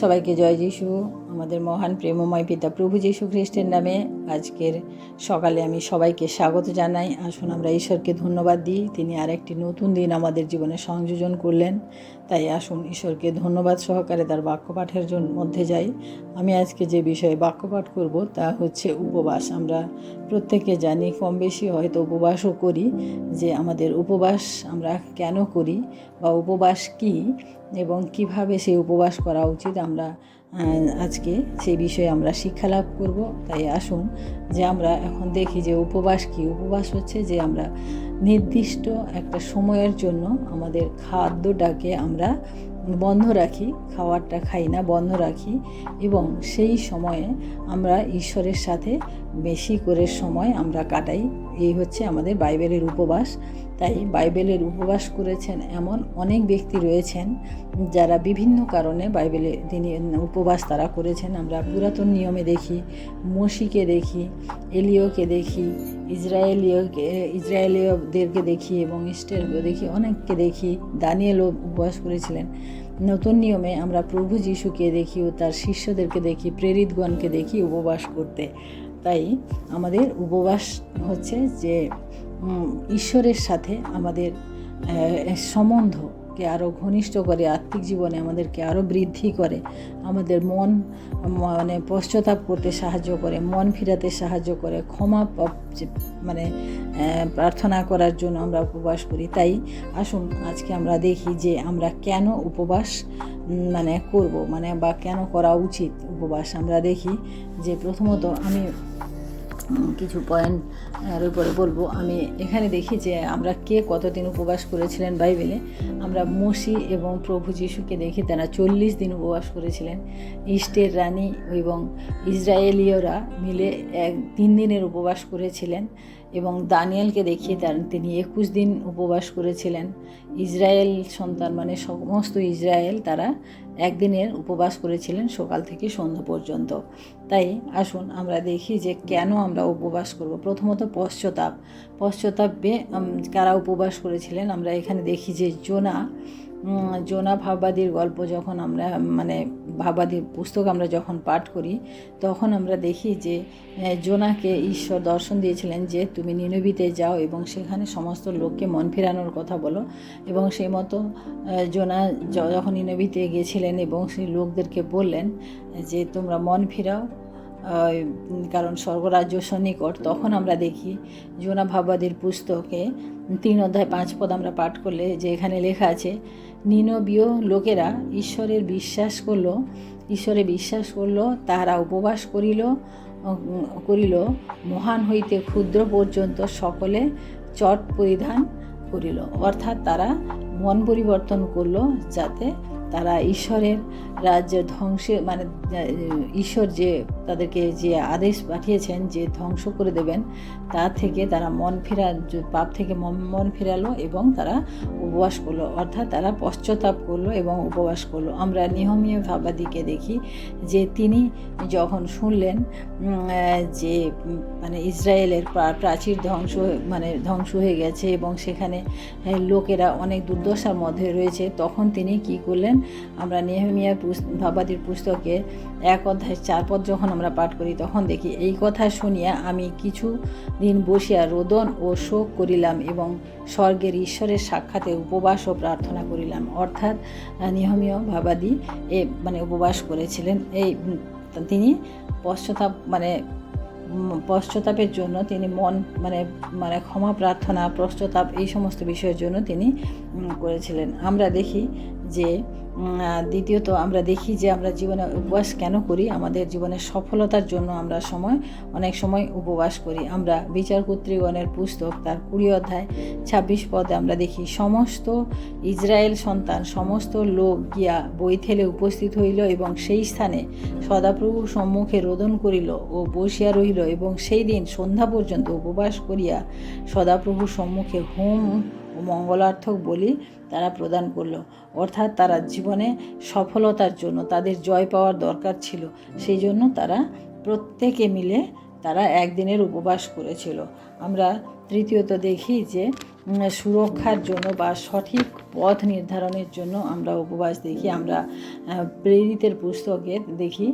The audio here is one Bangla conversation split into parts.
সবাইকে জয় যিশু। আমাদের মহান প্রেমময় পিতা প্রভু যীশু খ্রিস্টের নামে আজকের সকালে আমি সবাইকে স্বাগত জানাই। আসুন আমরা ঈশ্বরকে ধন্যবাদ দিই। তিনি আরেকটি নতুন দিন আমাদের জীবনে সংযোজন করলেন। তাই আসুন ঈশ্বরকে ধন্যবাদ সহকারে তার বাক্যপাঠের জন্য মধ্যে যাই। আমি আজকে যে বিষয়ে বাক্যপাঠ করব তা হচ্ছে উপবাস। আমরা প্রত্যেকে জানি কম বেশি হয়তো উপবাসও করি যে আমাদের উপবাস আমরা কেন করি বা উপবাস কী? এবং কীভাবে সেই উপবাস করা উচিত আমরা আজকে সেই বিষয়ে আমরা শিক্ষা লাভ করব। তাই আসুন যে আমরা এখন দেখি যে উপবাস কি? উপবাস হচ্ছে যে আমরা নির্দিষ্ট একটা সময়ের জন্য আমাদের খাদ্যটাকে আমরা বন্ধ রাখি, খাবারটা খাই না, বন্ধ রাখি এবং সেই সময়ে আমরা ঈশ্বরের সাথে বেশি করে সময় আমরা কাটাই। এই হচ্ছে আমাদের বাইবেলের উপবাস। তাই বাইবেলের উপবাস করেছেন এমন অনেক ব্যক্তি রয়েছেন যারা বিভিন্ন কারণে বাইবেলে তিনি উপবাস তারা করেছেন। আমরা পুরাতন নিয়মে দেখি, মসিকে দেখি এলিওকে দেখি, ইসরায়েলীয়কে, ইসরায়েলীয়দেরকে দেখি এবং ইস্টেরকে দেখি, অনেককে দেখি। দানিয়েলও উপবাস করেছিলেন। নতুন নিয়মে আমরা প্রভু যিশুকে দেখি ও তার শিষ্যদেরকে দেখি, প্রেরিতগণকে দেখি উপবাস করতে। তাই আমাদের উপবাস হচ্ছে যে ঈশ্বরের সাথে আমাদের সম্বন্ধকে আরও ঘনিষ্ঠ করে, আত্মিক জীবনে আমাদেরকে আরও বৃদ্ধি করে, আমাদের মন মানে পশ্চাতাপ করতে সাহায্য করে, মন ফিরাতে সাহায্য করে, ক্ষমা মানে প্রার্থনা করার জন্য আমরা উপবাস করি। তাই আসুন আজকে আমরা দেখি যে আমরা কেন উপবাস মানে করব মানে বা কেন করা উচিত উপবাস। আমরা দেখি যে প্রথমত আমি কিছু পয়েন্ট এর উপরে বলব। আমি এখানে দেখি যে আমরা কে কতদিন উপবাস করেছিলেন বাইবেলে? আমরা মসি এবং প্রভু যিশুকে দেখি তারা চল্লিশ দিন উপবাস করেছিলেন। ইস্টের রানী এবং ইসরায়েলীয়রা মিলে এক তিন দিনের উপবাস করেছিলেন। এবং দানিয়েলকে দেখিয়ে তার, তিনি একুশ দিন উপবাস করেছিলেন। ইসরায়েল সন্তান মানে সমস্ত ইসরায়েল তারা একদিনের উপবাস করেছিলেন সকাল থেকে সন্ধ্যা পর্যন্ত। তাই আসুন আমরা দেখি যে কেন আমরা উপবাস করব। প্রথমত পশ্চাতাপ পশ্চাতাপে কারা উপবাস করেছিলেন? আমরা এখানে দেখি যে জোনা জোনা ভাববাদীর গল্প যখন আমরা মানে ভাববাদীর পুস্তক আমরা যখন পাঠ করি, তখন আমরা দেখি যে জোনাকে ঈশ্বর দর্শন দিয়েছিলেন যে, তুমি নিনবিতে যাও এবং সেখানে সমস্ত লোককে মন ফেরানোর কথা বলো। এবং সেই মতো জোনা যখন নিনবিতে গেছিলেন এবং সেই লোকদেরকে বললেন যে, তোমরা মন ফিরাও কারণ স্বর্গরাজ্য সন্নিকট, তখন আমরা দেখি জোনা ভাববাদীর পুস্তকে তিন অধ্যায় পাঁচ পদ আমরা পাঠ করলে যে এখানে লেখা আছে, নিনবীয় লোকেরা ঈশ্বরের বিশ্বাস করল, ঈশ্বরে বিশ্বাস করল, তাহারা উপবাস করিল করিল, মহান হইতে ক্ষুদ্র পর্যন্ত সকলে চট পরিধান করিল। অর্থাৎ তারা মন পরিবর্তন করল যাতে তারা ঈশ্বরের রাজ্যের ধ্বংসে মানে ঈশ্বর যে তাদেরকে যে আদেশ পাঠিয়েছেন যে ধ্বংস করে দেবেন, তা থেকে তারা মন ফেরা পাপ থেকে মন- ফেরালো এবং তারা উপবাস করল। অর্থাৎ তারা পশ্চাতাপ করল এবং উপবাস করল। আমরা নিয়মীয় ভাবাদিকে দেখি যে তিনি যখন শুনলেন যে মানে ইসরায়েলের প্রাচীর ধ্বংস মানে ধ্বংস হয়ে গেছে এবং সেখানে লোকেরা অনেক দুর্দশার মধ্যে রয়েছে, তখন তিনি কি করলেন? আমরা নেহমিয়া ভাবাদির পুস্তকে এক অধ্যায় চার পদ যখন আমরা পাঠ করি, তখন দেখি এই কথা শুনিয়া আমি কিছু দিন বসিয়া রোদন ও শোক করিলাম এবং স্বর্গের ঈশ্বরের সাক্ষাতে উপবাস ও প্রার্থনা করিলাম। অর্থাৎ নিয়মীয় ভাবাদি এ মানে উপবাস করেছিলেন। এই তিনি পশ্চাতাপ মানে পশ্চাতাপের জন্য তিনি মন মানে মানে ক্ষমা প্রার্থনা, পশ্চাতাপ এই সমস্ত বিষয়ের জন্য তিনি করেছিলেন। আমরা দেখি যে দ্বিতীয়ত আমরা দেখি যে আমরা জীবনে উপবাস কেন করি? আমাদের জীবনের সফলতার জন্য আমরা সময়, অনেক সময় উপবাস করি। আমরা বিচার কর্তৃগণের পুস্তক, তার কুড়ি অধ্যায়, ছাব্বিশ পদে আমরা দেখি, সমস্ত ইসরায়েল সন্তান, সমস্ত লোক গিয়া বৈথেলে উপস্থিত হইল এবং সেই স্থানে সদাপ্রভুর সম্মুখে রোদন করিল ও বসিয়া রহিল এবং সেই দিন সন্ধ্যা পর্যন্ত উপবাস করিয়া সদাপ্রভুর সম্মুখে হোম ও মঙ্গলার্থক বলি তারা প্রদান করল। অর্থাৎ তারা জীবনে সফলতার জন্য তাদের জয় পাওয়ার দরকার ছিল। সেই জন্য তারা প্রত্যেকে মিলে তারা একদিনের উপবাস করেছিল। আমরা তৃতীয়ত দেখি যে সুরক্ষার জন্য বা সঠিক পথ নির্ধারণের জন্য আমরা উপবাস দেখি। আমরা প্রেরিতের পুস্তকে দেখি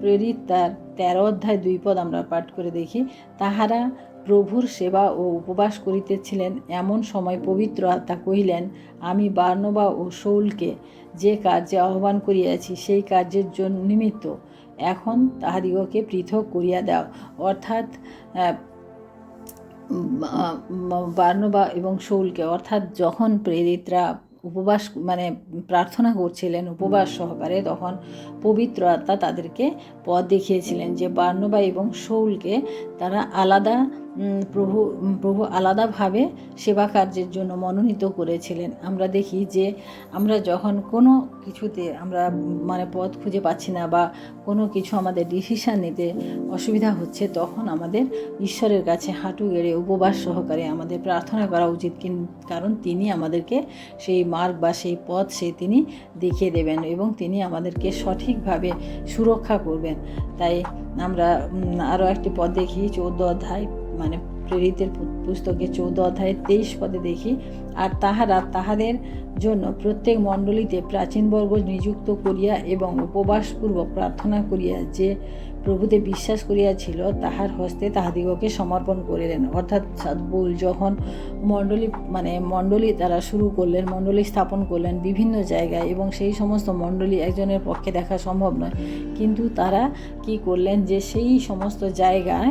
প্রেরিত তার তেরো অধ্যায় দুই পদ আমরা পাঠ করে দেখি। তাহারা প্রভুর সেবা ও উপবাস করিতেছিলেন, এমন সময় পবিত্র আত্মা কহিলেন, আমি বার্নবা ও শৌলকে যে কার্যে আহ্বান করিয়াছি, সেই কার্যের জন্য নিমিত্ত। এখন তাহাদিগকে পৃথক করিয়া দাও। অর্থাৎ বার্নবা এবং শৌলকে অর্থাৎ যখন প্রেরিতরা উপবাস মানে প্রার্থনা করছিলেন উপবাস সহকারে, তখন পবিত্র আত্মা তাদেরকে পথ দেখিয়েছিলেন যে বার্নবা এবং শৌলকে তারা আলাদা প্রভু প্রভু আলাদাভাবে সেবা কার্যের জন্য মনোনীত করেছিলেন। আমরা দেখি যে আমরা যখন কোনো কিছুতে আমরা মানে পথ খুঁজে পাচ্ছি না বা কোনো কিছু আমাদের ডিসিশান নিতে অসুবিধা হচ্ছে, তখন আমাদের ঈশ্বরের কাছে হাঁটু গেড়ে উপবাস সহকারে আমাদের প্রার্থনা করা উচিত কারণ তিনি আমাদেরকে সেই মার্গ বা সেই পথ সে তিনি দেখিয়ে দেবেন এবং তিনি আমাদেরকে সঠিকভাবে সুরক্ষা করবেন। তাই আমরা আরও একটি পথ দেখি, চৌদ্দ অধ্যায় মানে প্রেরিতের পুস্তকে চৌদ্দ অধ্যায় তেইশ পদে দেখি, আর তাহারা তাহাদের জন্য প্রত্যেক মণ্ডলীতে প্রাচীনবর্গ নিযুক্ত করিয়া এবং উপবাসপূর্বক প্রার্থনা করিয়া যে প্রভুতে বিশ্বাস করিয়াছিল, তাহার হস্তে তাহাদিগকে সমর্পণ করিলেন। অর্থাৎ সাদবুল যখন মণ্ডলী মানে মণ্ডলী তারা শুরু করলেন, মণ্ডলী স্থাপন করলেন বিভিন্ন জায়গায় এবং সেই সমস্ত মণ্ডলী একজনের পক্ষে দেখা সম্ভব নয়, কিন্তু তারা কি করলেন যে সেই সমস্ত জায়গায়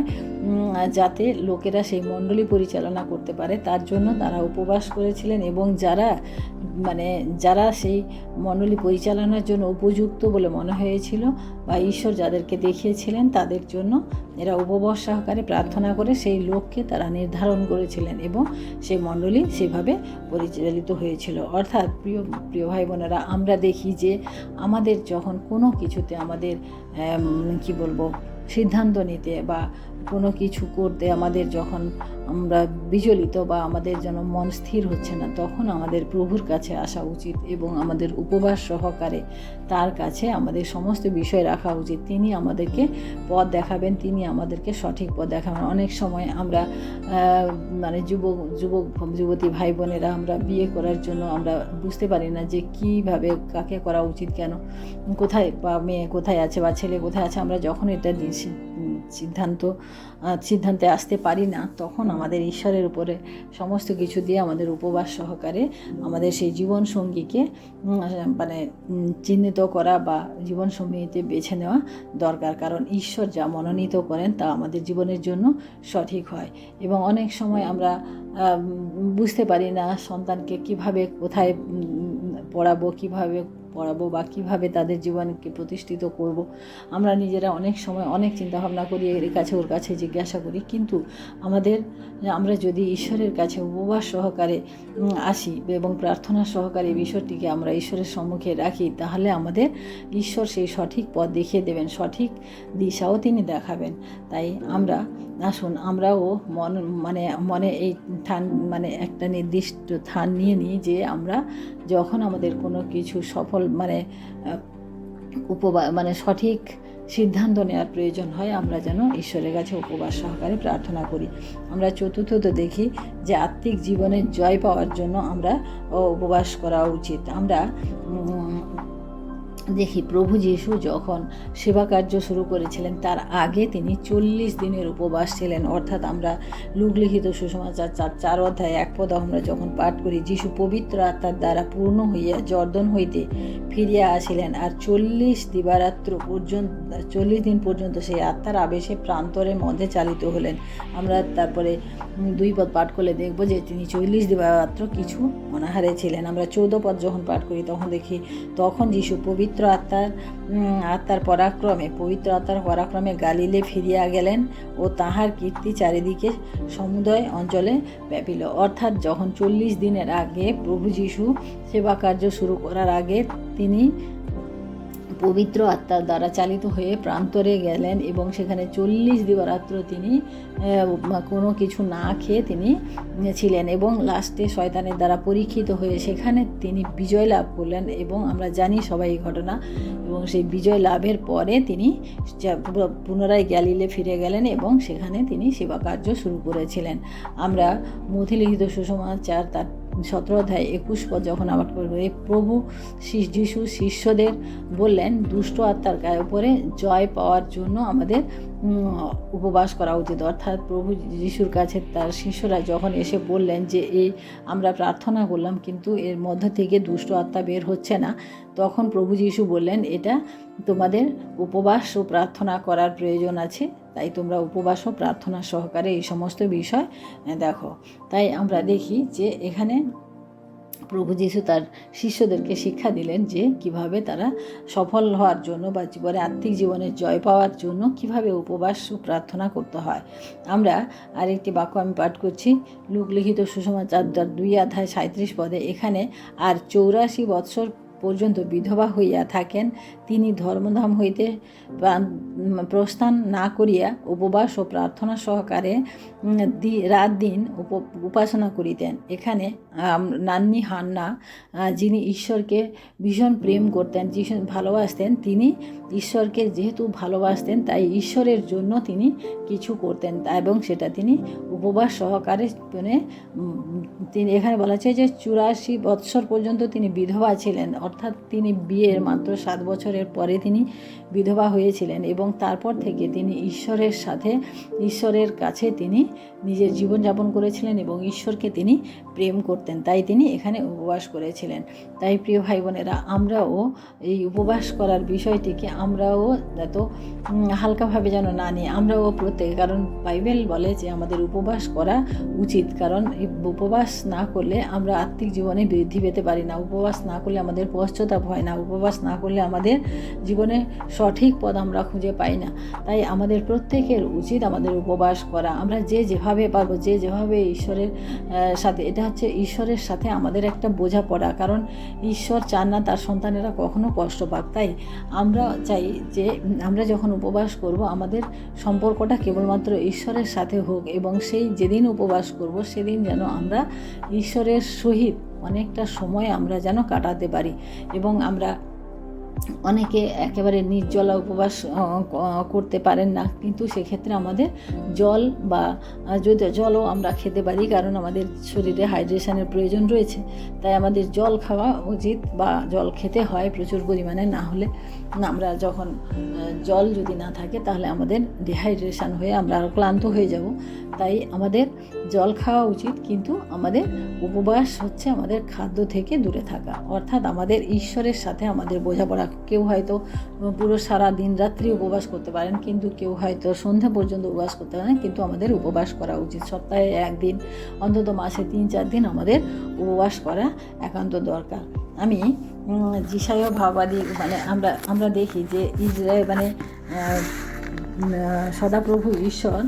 যাতে লোকেরা সেই মণ্ডলী পরিচালনা করতে পারে, তার জন্য তারা উপবাস করেছিলেন এবং যারা মানে যারা সেই মণ্ডলী পরিচালনার জন্য উপযুক্ত বলে মনে হয়েছিল বা ঈশ্বর যাদেরকে দেখিয়েছিলেন, তাদের জন্য এরা উপবাস সহকারে প্রার্থনা করে সেই লোককে তারা নির্ধারণ করেছিলেন এবং সেই মণ্ডলী সেভাবে পরিচালিত হয়েছিল। অর্থাৎ প্রিয় প্রিয় ভাই বোনেরা, আমরা দেখি যে আমাদের যখন কোনো কিছুতে আমাদের কি বলব, সিদ্ধান্ত নিতে বা কোনো কিছু করতে আমাদের যখন আমরা বিচলিত বা আমাদের যেন মন স্থির হচ্ছে না তখন আমাদের প্রভুর কাছে আসা উচিত এবং আমাদের উপবাস সহকারে তার কাছে আমাদের সমস্ত বিষয় রাখা উচিত। তিনি আমাদেরকে পথ দেখাবেন তিনি আমাদেরকে সঠিক পথ দেখাবেন। অনেক সময় আমরা মানে যুবক যুবক যুবতী ভাই বোনেরা আমরা বিয়ে করার জন্য আমরা বুঝতে পারি না যে কীভাবে কাকে করা উচিত কেন কোথায় বা মেয়ে কোথায় আছে বা ছেলে কোথায় আছে আমরা যখন এটা দি- সি- উম, সিদ্ধান্ত সিদ্ধান্তে আসতে পারি না, তখন আমাদের ঈশ্বরের উপরে সমস্ত কিছু দিয়ে আমাদের উপবাস সহকারে আমাদের সেই জীবন সঙ্গীকে মানে চিহ্নিত করা বা জীবন সঙ্গীতে বেছে নেওয়া দরকার। কারণ ঈশ্বর যা মনোনীত করেন তা আমাদের জীবনের জন্য সঠিক হয়। এবং অনেক সময় আমরা বুঝতে পারি না সন্তানকে কীভাবে কোথায় পড়াবো, কীভাবে পড়াবো বা কীভাবে তাদের জীবনকে প্রতিষ্ঠিত করব। আমরা নিজেরা অনেক সময় অনেক চিন্তা ভাবনা করি, এর কাছে ওর কাছে জিজ্ঞাসা করি। কিন্তু আমাদের, আমরা যদি ঈশ্বরের কাছে উপবাস সহকারে আসি এবং প্রার্থনা সহকারে বিষয়টিকে আমরা ঈশ্বরের সম্মুখে রাখি, তাহলে আমাদের ঈশ্বর সেই সঠিক পথ দেখিয়ে দেবেন, সঠিক দিশাও তিনি দেখাবেন। তাই আমরা আসুন, আমরাও মন মানে মনে এই ঠান মানে একটা নির্দিষ্ট থান নিয়ে নিই যে আমরা যখন আমাদের কোনো কিছু সফল মানে উপবা মানে সঠিক সিদ্ধান্ত নেওয়ার প্রয়োজন হয়, আমরা যেন ঈশ্বরের কাছে উপবাস সহকারে প্রার্থনা করি। আমরা চতুর্থত দেখি যে আত্মিক জীবনে জয় পাওয়ার জন্য আমরা উপবাস করা উচিত। আমরা দেখি প্রভু যিশু যখন সেবা কার্য শুরু করেছিলেন, তার আগে তিনি চল্লিশ দিনের উপবাস ছিলেন। অর্থাৎ আমরা লুকলিখিত সুসমাচার চার চার অধ্যায় এক পদ আমরা যখন পাঠ করি, যিশু পবিত্র আত্মার দ্বারা পূর্ণ হইয়া জর্দন হইতে ফিরিয়া আসিলেন আর চল্লিশ দিবারাত্র পর্যন্ত, চল্লিশ দিন পর্যন্ত সেই আত্মার আবেশে প্রান্তরের মধ্যে চালিত হলেন। আমরা তারপরে দুই পদ পাঠ করলে দেখব যে তিনি চল্লিশ দিবারাত্র কিছু অনাহারে ছিলেন। আমরা চৌদ্দ পদ যখন পাঠ করি, তখন দেখি তখন যিশু পবিত্র আত্মার উম, আত্মার পরাক্রমে পবিত্র আত্মার পরাক্রমে গালিলে ফিরিয়া গেলেন ও তাহার কীর্তি চারিদিকে সমুদয় অঞ্চলে ব্যাপিল। অর্থাৎ যখন চল্লিশ দিনের আগে প্রভু যিশু সেবা কার্য শুরু করার আগে তিনি পবিত্র আত্মার দ্বারা চালিত হয়ে প্রান্তরে গেলেন এবং সেখানে চল্লিশ দিবারাত্র তিনি কোনো কিছু না খেয়ে তিনি ছিলেন এবং লাস্টে শয়তানের দ্বারা পরীক্ষিত হয়ে সেখানে তিনি বিজয় লাভ করলেন এবং আমরা জানি সবাই এই ঘটনা এবং সেই বিজয় লাভের পরে তিনি পুনরায় গ্যালিলে ফিরে গেলেন এবং সেখানে তিনি সেবা কার্য শুরু করেছিলেন। আমরা মথিলিখিত সুসমাচার তার সতেরো অধ্যায় একুশ পদ যখন করব এই প্রভু যিশু, শিষ্যদের বললেন, দুষ্ট আত্মার গায়ে উপরে জয় পাওয়ার জন্য আমাদের উপবাস করা উচিত। অর্থাৎ প্রভু যিশুর কাছে তার শিষ্যরা যখন এসে বললেন যে এই আমরা প্রার্থনা করলাম, কিন্তু এর মধ্য থেকে দুষ্ট আত্মা বের হচ্ছে না, তখন প্রভু যিশু বললেন, এটা তোমাদের উপবাস ও প্রার্থনা করার প্রয়োজন আছে। তাই তোমরা উপবাস ও প্রার্থনা সহকারে এই সমস্ত বিষয় দেখো। তাই আমরা দেখি যে এখানে প্রভু যিশু তার শিষ্যদেরকে শিক্ষা দিলেন যে কীভাবে তারা সফল হওয়ার জন্য বা জীবনে আত্মিক জীবনে জয় পাওয়ার জন্য কীভাবে উপবাস ও প্রার্থনা করতে হয়। আমরা আরেকটি বাক্য আমি পাঠ করছি, লোক লিখিত সুষমাচার দুই অধ্যায় সাঁত্রিশ পদে, এখানে, আর চৌরাশি বৎসর পর্যন্ত বিধবা হইয়া থাকেন, তিনি ধর্মধাম হইতে প্রস্থান না করিয়া উপবাস ও প্রার্থনা সহকারে রাত দিন উপ- উপাসনা করিতেন। এখানে নান্নি হান্না যিনি ঈশ্বরকে ভীষণ প্রেম করতেন ভীষণ ভালোবাসতেন, তিনি ঈশ্বরকে যেহেতু ভালোবাসতেন, তাই ঈশ্বরের জন্য তিনি কিছু করতেন। এবং সেটা তিনি উপবাস সহকারে মানে তিনি এখানে বলা হচ্ছে যে চুরাশি বৎসর পর্যন্ত তিনি বিধবা ছিলেন। অর্থাৎ তিনি বিয়ের মাত্র সাত বছরের পরে তিনি বিধবা হয়েছিলেন এবং তারপর থেকে তিনি ঈশ্বরের সাথে, ঈশ্বরের কাছে তিনি নিজের জীবনযাপন করেছিলেন এবং ঈশ্বরকে তিনি প্রেম করতেন, তাই তিনি এখানে উপবাস করেছিলেন। তাই প্রিয় ভাই বোনেরা, আমরাও এই উপবাস করার বিষয়টিকে আমরাও এত হালকাভাবে যেন না নিই, আমরাও প্রত্যেকে, কারণ বাইবেল বলে যে আমাদের উপবাস করা উচিত, কারণ উপবাস না করলে আমরা আত্মিক জীবনে বৃদ্ধি পেতে পারি না। উপবাস না করলে আমাদের পশ্চাতাপ হয় না, উপবাস না করলে আমাদের জীবনে সঠিক পদ আমরা খুঁজে পাই না। তাই আমাদের প্রত্যেকের উচিত আমাদের উপবাস করা। আমরা যে যেভাবে পারব, যে যেভাবে ঈশ্বরের সাথে, এটা হচ্ছে ঈশ্বরের সাথে আমাদের একটা বোঝাপড়া, কারণ ঈশ্বর চান না তার সন্তানেরা কখনো কষ্ট পাক। তাই আমরা চাই যে আমরা যখন উপবাস করব, আমাদের সম্পর্কটা কেবলমাত্র ঈশ্বরের সাথে হোক এবং সেই যেদিন উপবাস করব, সেদিন যেন আমরা ঈশ্বরের সহিত অনেকটা সময় আমরা যেন কাটাতে পারি এবং আমরা অনেকে একেবারে নির্জলা উপবাস করতে পারেন না। কিন্তু সেক্ষেত্রে আমাদের জল বা যদি জলও আমরা খেতে পারি, কারণ আমাদের শরীরে হাইড্রেশনের প্রয়োজন রয়েছে। তাই আমাদের জল খাওয়া উচিত বা জল খেতে হয় প্রচুর পরিমাণে, না হলে আমরা যখন জল যদি না থাকে তাহলে আমাদের ডিহাইড্রেশন হয়ে আমরা আরও ক্লান্ত হয়ে যাব। তাই আমাদের জল খাওয়া উচিত, কিন্তু আমাদের উপবাস হচ্ছে আমাদের খাদ্য থেকে দূরে থাকা। অর্থাৎ আমাদের ঈশ্বরের সাথে আমাদের বোঝাপড়া। কেউ হয়তো পুরো সারা দিন রাত্রি উপবাস করতে পারেন, কিন্তু কেউ হয়তো সন্ধ্যা পর্যন্ত উপবাস করতে পারেন, কিন্তু আমাদের উপবাস করা উচিত। সপ্তাহে একদিন, অন্তত মাসে তিন, চার দিন আমাদের উপবাস করা একান্ত দরকার। আমি যিশায় ভাবাদী মানে আমরা আমরা দেখি যে ইসরায়েল মানে সদাপ্রভু ঈশ্বর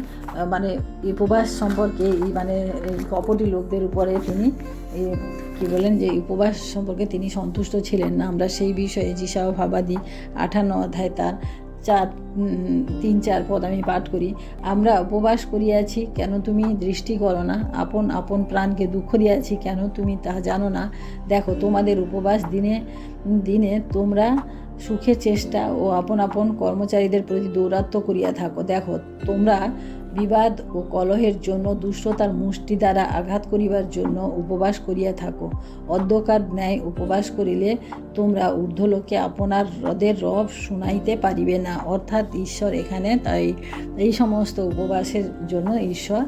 মানে উপবাস সম্পর্কে এই মানে কপটি লোকদের উপরে তিনি কি বলেন যে উপবাস সম্পর্কে তিনি সন্তুষ্ট ছিলেন না। আমরা সেই বিষয়ে যিশাও ভাবাদি আঠান্ন অধ্যায় তার চার তিন, চার পদ আমি পাঠ করি। আমরা উপবাস করিয়াছি, কেন তুমি দৃষ্টি করো না? আপন আপন প্রাণকে দুঃখ দিয়াছি, কেন তুমি তাহা জানো না? দেখো, তোমাদের উপবাস দিনে দিনে তোমরা সুখের চেষ্টা ও আপন আপন কর্মচারীদের প্রতি দৌরাত্ম করিয়া থাকো। দেখো, তোমরা বিবাদ ও কলহের জন্য দুষ্টতার মুষ্টি দ্বারা আঘাত করিবার জন্য উপবাস করিয়া থাকো। অধ্যকার ন্যায় উপবাস করিলে তোমরা ঊর্ধ্বলোকে আপনার হ্রদের রব শুনাইতে পারিবে না। অর্থাৎ ঈশ্বর এখানে তাই, এই সমস্ত উপবাসের জন্য ঈশ্বর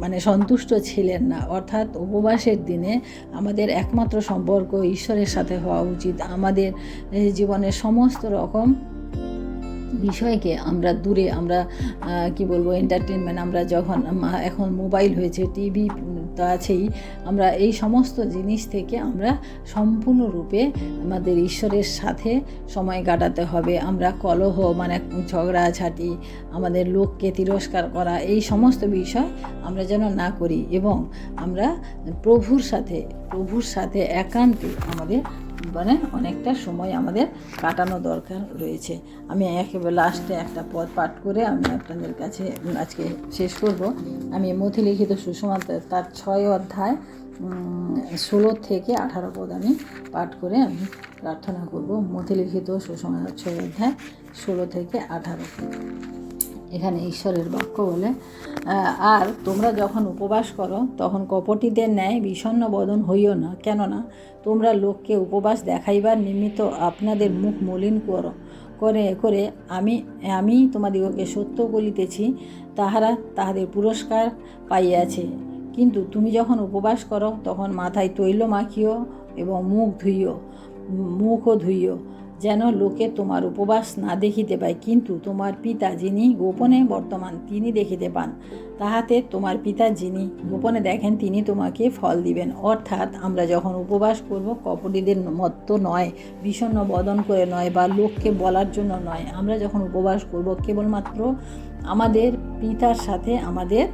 মানে সন্তুষ্ট ছিলেন না। অর্থাৎ উপবাসের দিনে আমাদের একমাত্র সম্পর্ক ঈশ্বরের সাথে হওয়া উচিত। আমাদের জীবনের সমস্ত রকম বিষয়কে আমরা দূরে, আমরা কি বলব এন্টারটেনমেন্ট আমরা যখন এখন মোবাইল হয়েছে টিভি তো আছেই, আমরা এই সমস্ত জিনিস থেকে আমরা সম্পূর্ণরূপে আমাদের ঈশ্বরের সাথে সময় কাটাতে হবে। আমরা কলহ মানে ঝগড়াঝাটি, আমাদের লোককে তিরস্কার করা, এই সমস্ত বিষয় আমরা যেন না করি এবং আমরা প্রভুর সাথে প্রভুর সাথে একান্তে আমাদের মানে অনেকটা সময় আমাদের কাটানো দরকার রয়েছে। আমি একেবারে লাস্টে একটা পদ পাঠ করে আমি আপনাদের কাছে আজকে শেষ করব। আমি মথিলিখিত সুষমা তার ছয় অধ্যায় ষোলো থেকে আঠারো পদ আমি পাঠ করে আমি প্রার্থনা করব। মথিলিখিত সুষমা ছয় অধ্যায়, ষোলো থেকে আঠারো এখানে ঈশ্বরের বাক্য বলে। আর তোমরা যখন উপবাস করো, তখন কপটিদের ন্যায় বিষণ্ণ বদন হইও না। কেননা, তোমরা লোককে উপবাস দেখাইবার নিমিত্ত আপনাদের মুখ মলিন করো। করে করে আমি আমি তোমাদিগকে সত্য বলিতেছি, তাহারা তাহাদের পুরস্কার পাইয়াছে। কিন্তু তুমি যখন উপবাস করো, তখন মাথায় তৈল মাখিও এবং মুখ ধুইও, মুখও ধুইও। যেন লোকে তোমার উপবাস না দেখিতে পায়, কিন্তু তোমার পিতা যিনি গোপনে বর্তমান তিনি দেখিতে পান। তাহাতে তোমার পিতা যিনি গোপনে দেখেন, তিনি তোমাকে ফল দিবেন। অর্থাৎ আমরা যখন উপবাস করব, কপটিদের মতো নয়, বিষণ্ণ বদন করে নয় বা লোককে বলার জন্য নয়। আমরা যখন উপবাস করব, কেবলমাত্র আমাদের পিতার সাথে আমাদের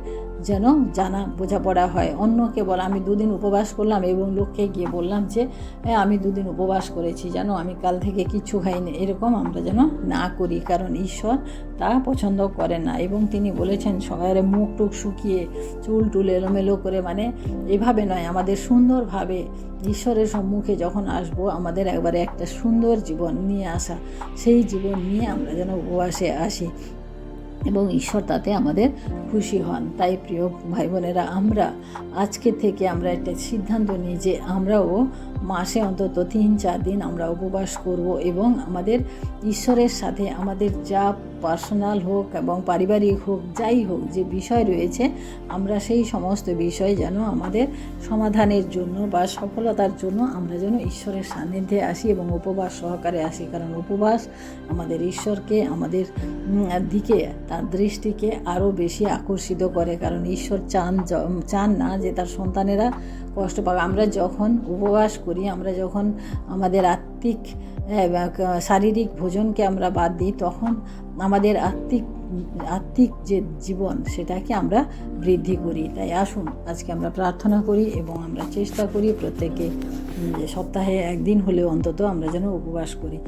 যেন জানা, বোঝাপড়া হয়। অন্যকে বলা, আমি দুদিন উপবাস করলাম এবং লোককে গিয়ে বললাম যে হ্যাঁ আমি দুদিন উপবাস করেছি যেন আমি কাল থেকে কিচ্ছু খাইনি। এরকম আমরা যেন না করি, কারণ ঈশ্বর তা পছন্দ করেন না। এবং তিনি বলেছেন সকালে মুখ টুক শুকিয়ে, চুল টুল এলোমেলো করে মানে এভাবে নয়, আমাদের সুন্দরভাবে ঈশ্বরের সম্মুখে যখন আসব, আমাদের একবারে একটা সুন্দর জীবন নিয়ে আসা, সেই জীবন নিয়ে আমরা যেন উপবাসে আসি। এবং ঈশ্বর তাতে আমাদের খুশি হন। তাই প্রিয় ভাই বোনেরা আমরা আজকে থেকে আমরা একটা সিদ্ধান্ত নিই যে আমরাও মাসে অন্তত তিন, চার দিন আমরা উপবাস করব এবং আমাদের ঈশ্বরের সাথে আমাদের যা পার্সোনাল হোক এবং পারিবারিক হোক, যাই হোক যে বিষয় রয়েছে, আমরা সেই সমস্ত বিষয় যেন আমাদের সমাধানের জন্য বা সফলতার জন্য আমরা যেন ঈশ্বরের সান্নিধ্যে আসি এবং উপবাস সহকারে আসি। কারণ উপবাস আমাদের ঈশ্বরকে, আমাদের দিকে, তার দৃষ্টিকে আরও বেশি আকর্ষিত করে। কারণ ঈশ্বর চান চান না যে তার সন্তানেরা কষ্ট পাবে। আমরা যখন উপবাস করি, আমরা যখন আমাদের আত্মিক শারীরিক ভোজনকে আমরা বাদ দিই, তখন আমাদের আত্মিক আত্মিক যে জীবন, সেটাকে আমরা বৃদ্ধি করি। তাই আসুন, আজকে আমরা প্রার্থনা করি এবং আমরা চেষ্টা করি প্রত্যেকে সপ্তাহে একদিন হলেও অন্তত আমরা যেন উপবাস করি।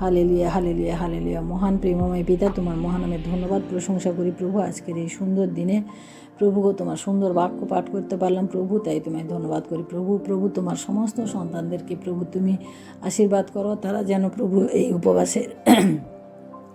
হালেলিয়া হালেলিয়া হালেলিয়া। মহান প্রেমময় পিতা, তোমার মহানামের ধন্যবাদ, প্রশংসা করি। প্রভু, আজকের এই সুন্দর দিনে প্রভু তোমার সুন্দর বাক্য পাঠ করতে পারলাম প্রভু, তাই তোমায় ধন্যবাদ করি। প্রভু প্রভু, তোমার সমস্ত সন্তানদেরকে প্রভু, তুমি আশীর্বাদ করো, তারা যেন প্রভু এই উপবাসের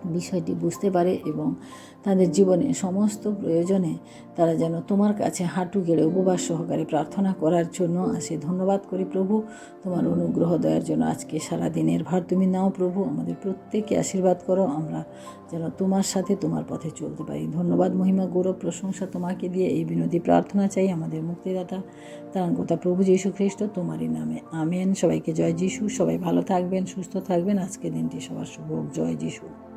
বিষয়টি বুঝতে পারে এবং তাদের জীবনে সমস্ত প্রয়োজনে তারা যেন তোমার কাছে হাঁটু গেড়ে উপবাস সহকারে প্রার্থনা করার জন্য আসে। ধন্যবাদ করি প্রভু। তোমার অনুগ্রহ দেওয়ার জন্য আজকে সারা দিনের ভার তুমি নাও প্রভু। আমাদের প্রত্যেককে আশীর্বাদ করো। আমরা যেন তোমার সাথে তোমার পথে চলতে পারি। ধন্যবাদ, মহিমা, গৌরব, প্রশংসা তোমাকে দিয়ে এই বিনোদী প্রার্থনা চাই আমাদের মুক্তিদাতা তার কথা প্রভু যীশু খ্রিস্ট, তোমারই নামে। আমেন। সবাইকে জয় যিশু। সবাই ভালো থাকবেন, সুস্থ থাকবেন। আজকে দিনটি সবার শুভ জয় যিশু।